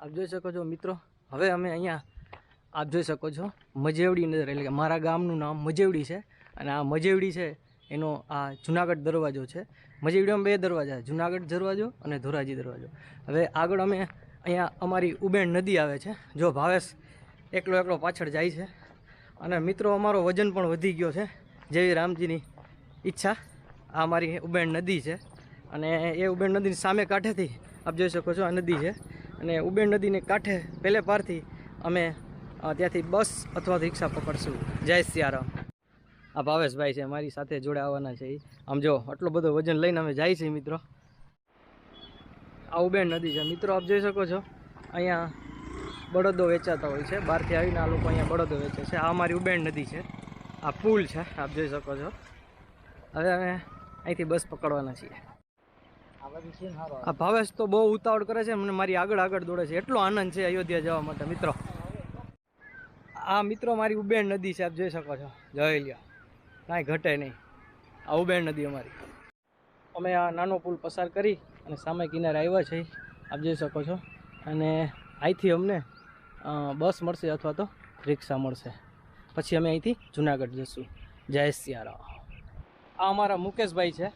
આપ જોઈ શકો છો મિત્રો, હવે અમે અહીંયા આપ જોઈ શકો છો, મજેવડી નજર એટલે કે મારા ગામનું નામ મજેવડી છે અને આ મજેવડી છે એનો આ જુનાગઢ દરવાજો છે. મજેવડીમાં બે દરવાજા, જુનાગઢ દરવાજો અને ધોરાજી દરવાજો. હવે આગળ અમે અહીંયા અમારી ઉબેણ નદી આવે છે, જો ભાવેશ એકલો એકલો પાછળ જાય છે. અને મિત્રો, અમારો વજન પણ વધી ગયો છે, જેવી રામજીની ઈચ્છા આ અમારી ઉબેણ નદી છે. અને એ ઉબેણ નદીની સામે કાંઠેથી આપ જોઈ શકો છો આ નદી છે. અને ઉબેન નદીને કાંઠે પહેલે પારથી અમે ત્યાંથી બસ અથવા રિક્ષા પકડશું. જય સિયારામ. આ ભાવેશભાઈ છે, મારી સાથે જોડે આવવાના છે આમ જો, આટલો બધો વજન લઈને અમે જાય છે મિત્રો. આ ઉબેન નદી છે. મિત્રો, આપ જોઈ શકો છો, અહીંયા બળદો વેચાતા હોય છે. બહારથી આવીને આ લોકો અહીંયા બળદો વેચે છે. આ અમારી ઉબેન નદી છે. આ પુલ છે, આપ જોઈ શકો છો. હવે અમે અહીંથી બસ પકડવાના છીએ. આ ભાવેશ તો બહુ ઉતાવળ કરે છે, મને મારી આગળ આગળ દોડે છે. એટલો આનંદ છે અયોધ્યા જવા માટે, મિત્રો. આ મિત્રો મારી ઉબેણ નદી છે, આપ જોઈ શકો છો. જોઈ કાંઈ ઘટે નહીં. આ ઉબેણ નદી અમારી. અમે આ નાનો પુલ પસાર કરી અને સામે કિનારે આવ્યા છે આપ જોઈ શકો છો. અને અહીંથી અમને બસ મળશે અથવા તો રિક્ષા મળશે. પછી અમે અહીંથી જુનાગઢ જઈશું જય સિયારામ. આ અમારા મુકેશભાઈ છે.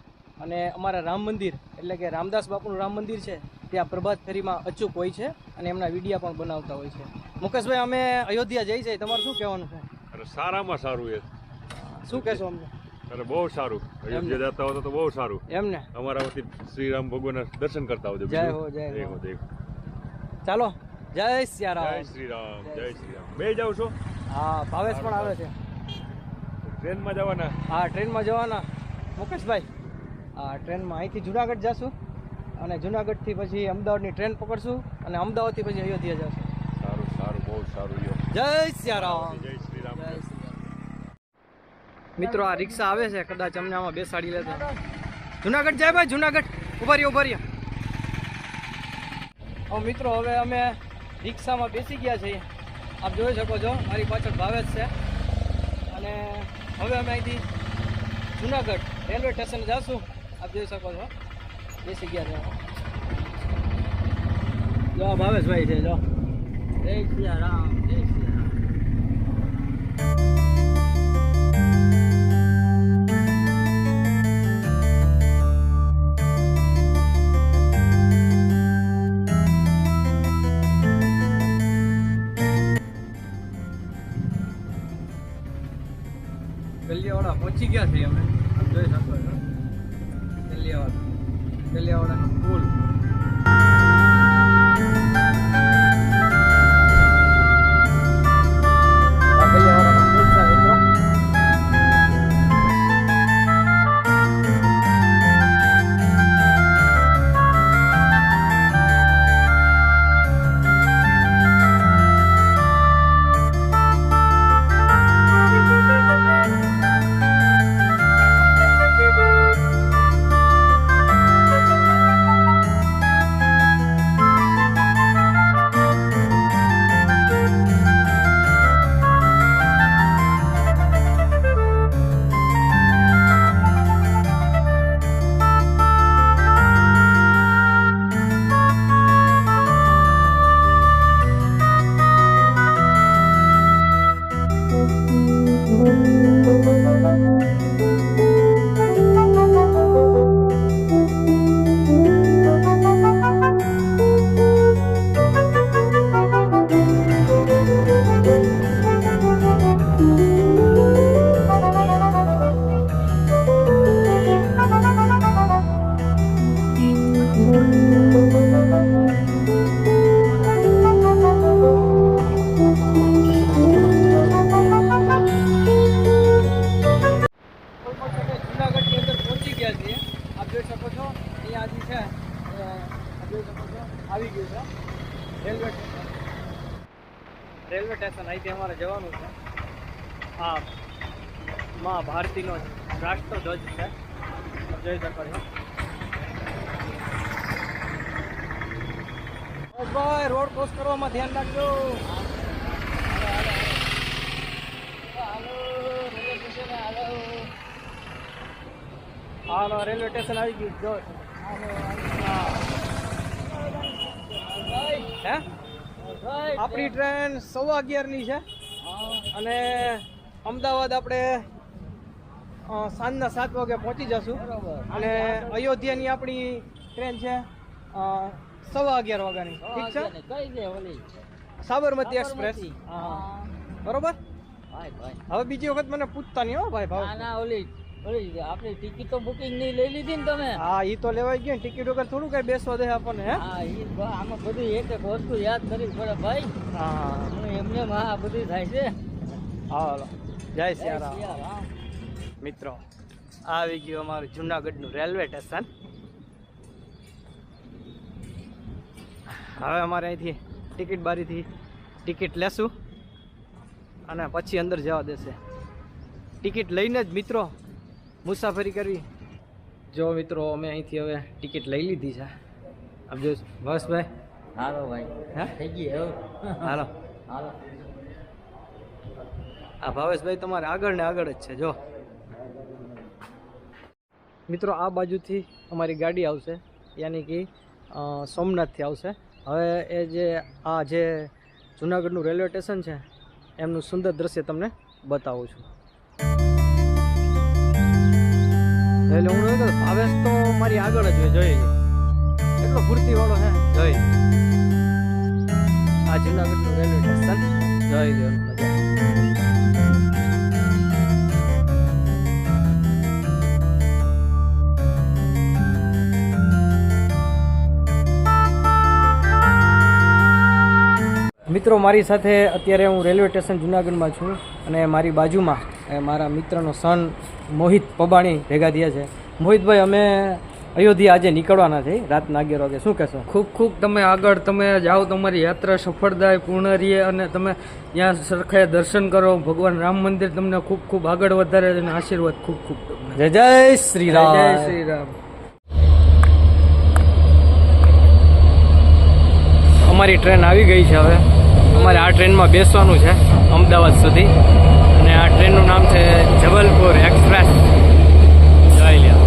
અને અમારા રામ મંદિર એટલે કે રામદાસ બાપુનું રામ મંદિર છે ત્યાં પ્રભાત ફેરીમાં અચૂક હોય છે અને એમના વિડીયા પણ બનાવતા હોય છે. મુકેશભાઈ અમે અયોધ્યા જઈ છે તમારું શું કહેવાનું છે? અરે સારામાં સારું એ. શું કહેશો અમને? અરે બહુ સારું. અયોધ્યા જતા હોતો તો બહુ સારું. એમને? અમારા વતી શ્રી રામ ભગવાનના દર્શન કરતા આવજો જય હો, જય હો. જય. ચાલો જય જય શ્રી રામ જય શ્રી રામ બે જાવ છો? હા ભાવેશ પણ આવે છે. ટ્રેનમાં જવાના. હા ટ્રેનમાં જવાના. મુકેશભાઈ ટ્રેનમાં અહીંથી જુનાગઢ જશું અને જુનાગઢથી પછી અમદાવાદની ટ્રેન પકડશું અને અમદાવાદથી પછી અયોધ્યા જશું. સારું સારું બહુ સારું જય જય રામ જય શ્રી રામ મિત્રો આ રિક્ષા આવે છે કદાચ અમને આમાં બેસાડી લેતો જુનાગઢ જાય ભાઈ જુનાગઢ. ઊભા રહ્યો ઊભા રહ્યો. મિત્રો હવે અમે રિક્ષામાં બેસી ગયા છીએ. આપ જોઈ શકો છો મારી પાછળ ભાવેશ છે. અને હવે અમે અહીંથી જુનાગઢ રેલવે સ્ટેશન જઈશું આપ જોઈ શકો છો. બેસી ગયા છે. જો, ભાવેશભાઈ છે, જો. જય સિયારામ જય સિયારામ. ગલિયાવાડા પહોંચી ગયા છીએ અમે. જોઈ શકો છો. ગલિયાવાડા ગલિયાવાડાનો પુલ આવી ગયું છે. Railway station. રેલવે સ્ટેશન અહીંથી અમારે જવાનું છે. આ મા ભારતીનો રાષ્ટ્રધ્વજ છે. જય શકો ભાઈ, રોડ ક્રોસ કરવામાં ધ્યાન રાખજો. હાલો, રેલવે સ્ટેશન આવી ગયું. જો. હે? આપણી ટ્રેન સવા અગિયારની છે. અને અમદાવાદ આપણે સાંજના સાત વાગે પહોંચી જશું. અને અયોધ્યાની આપણી ટ્રેન છે સવા અગિયાર વાગ્યાની. ઠીક છે? ઓલી? સાબરમતી એક્સપ્રેસ. બરોબર? હવે બીજી વખત મને પૂછતા નહીં હો ભાઈ ભાવ. ઓલી આપણી ટિકિટ તો બુકિંગ નહીં લઈ લીધી ને તમે. હા એ તો લેવાઈ ગયું ટિકિટ વગર થોડું કઈ બેસવા દે આપણને હે? હા એ આમાં બધું એક એક વસ્તુ યાદ કરવી પડે ભાઈ. હા. હું એમને હા બધું થાય છે. હાલો. જય સિયારામ. મિત્રો આવી ગયું અમારું જુનાગઢનું રેલવે સ્ટેશન. હવે અમારે અહીંથી ટિકિટ બારીથી ટિકિટ લેશું અને પછી અંદર જવા દેશે. ટિકિટ લઈને જ મિત્રો મુસાફરી કરવી? જો મિત્રો અમે અહીંથી હવે ટિકિટ લઈ લીધી છે. આપ જો બસભાઈ હાલો ભાઈ. હા? થઈ ગઈ હાલો. હાલો. આ ભાવેશભાઈ તમારે આગળ ને આગળ જ છે જો. મિત્રો આ બાજુથી અમારી ગાડી આવશે. યાની કે સોમનાથથી આવશે. હવે એ જે આ જે જુનાગઢનું રેલવે સ્ટેશન છે એમનું સુંદર દ્રશ્ય તમને બતાવું છું. એટલે હું એવું ભાવેશ તો મારી આગળ જ હોય જોઈ લો. એટલો હે જોઈ લો. આ જુનાગઢનું રેલવે સ્ટેશન જોઈ લો મિત્રો, મારી સાથે અત્યારે હું રેલવે સ્ટેશન જુનાગઢમાં છું અને મારી બાજુમાં એ મારા મિત્રનો સન મોહિત પબાણી ભેગા થયા છે. મોહિતભાઈ અમે અયોધ્યા આજે નીકળવાના છે. રાતના અગિયાર વાગે. શું કહેશો? ખૂબ ખૂબ તમે આગળ તમે જાઓ તમારી યાત્રા સફળદાય પૂર્ણ રહે અને તમે ત્યાં સરખાએ દર્શન કરો. ભગવાન રામ મંદિર તમને ખૂબ ખૂબ આગળ વધારે અને આશીર્વાદ ખૂબ ખૂબ જય જય શ્રી રામ જય શ્રી રામ અમારી ટ્રેન આવી ગઈ છે હવે. અમારે આ ટ્રેનમાં બેસવાનું છે અમદાવાદ સુધી. આ ટ્રેનનું નામ છે જબલપુર એક્સપ્રેસ. જોઈ લ્યો.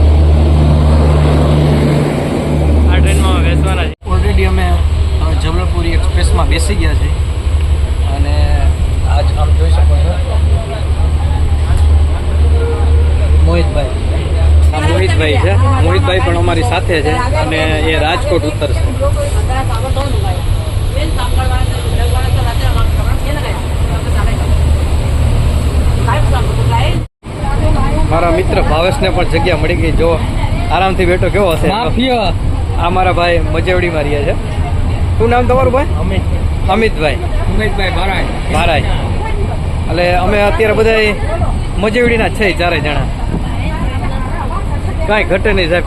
આ ટ્રેનમાં બેસવાના છે. ઓલરેડી અમે જબલપુરી એક્સપ્રેસમાં બેસી ગયા છે. અને આજ આમ જોઈ શકો છો. મોહિતભાઈ. આ મોહિતભાઈ છે. મોહિતભાઈ પણ અમારી સાથે છે અને એ રાજકોટ ઉતરશે મારા મિત્ર ભાવેશને પણ જગ્યા મળી ગઈ. જો આરામથી બેઠો કેવો હશે? આ મારા ભાઈ મજેવડી રહ્યા છે. શું નામ તમારું ભાઈ? અમિત. અમિતભાઈ. અમિતભાઈ ભારાય ભારાય એટલે અમે અત્યારે બધા મજેવડીના છે ચારે જણા. કાંઈ ઘટે નહીં સાહેબ.